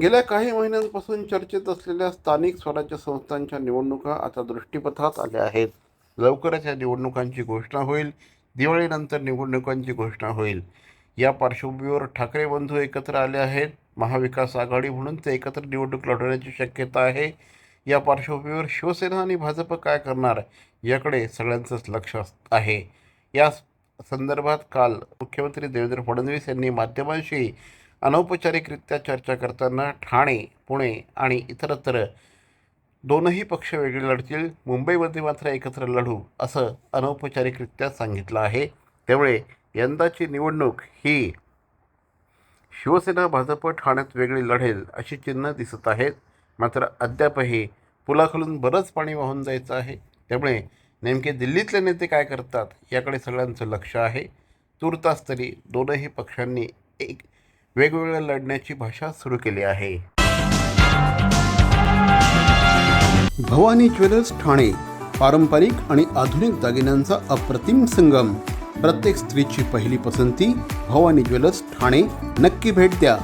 गेल्या काही महिन्यांपासून चर्चेत असलेल्या स्थानिक स्वराज्य संस्थांच्या निवडणुका आता दृष्टीपथात आल्या आहेत. लवकरच या निवडणुकांची घोषणा होईल. दिवाळीनंतर निवडणुकांची घोषणा होईल. या पार्श्वभूमीवर ठाकरे बंधू एकत्र आले आहेत. महाविकास आघाडी म्हणून ते एकत्र निवडणूक लढवण्याची शक्यता आहे. या पार्श्वभूमीवर शिवसेना आणि भाजप काय करणार याकडे सगळ्यांचंच लक्ष आहे. या संदर्भात काल मुख्यमंत्री देवेंद्र फडणवीस यांनी माध्यमांशी अनौपचारिकरित्या चर्चा करताना ठाणे पुणे आणि इतरत्र दोनही पक्ष वेगळे लढतील. मुंबईमध्ये मात्र एकत्र लढू असं अनौपचारिकरित्या सांगितलं आहे. त्यामुळे यंदाची निवडणूक ही शिवसेना भाजप ठाण्यात वेगळी लढेल अशी चिन्ह दिसत आहेत. मात्र अद्यापही पुलाखालून बरंच पाणी वाहून जायचं आहे. त्यामुळे नेमके दिल्लीतले नेते काय करतात याकडे सगळ्यांचं लक्ष आहे. तूर्तास तरी दोनही पक्षांनी एक वेगवेगळ्या लढण्याची भाषा सुरू केली आहे. भवानी ज्वेलर्स ठाणे पारंपरिक आणि आधुनिक दागिन्यांचा अप्रतिम संगम. प्रत्येक स्त्रीची पहिली पसंती भवानी ज्वेलर्स ठाणे. नक्की भेट द्या.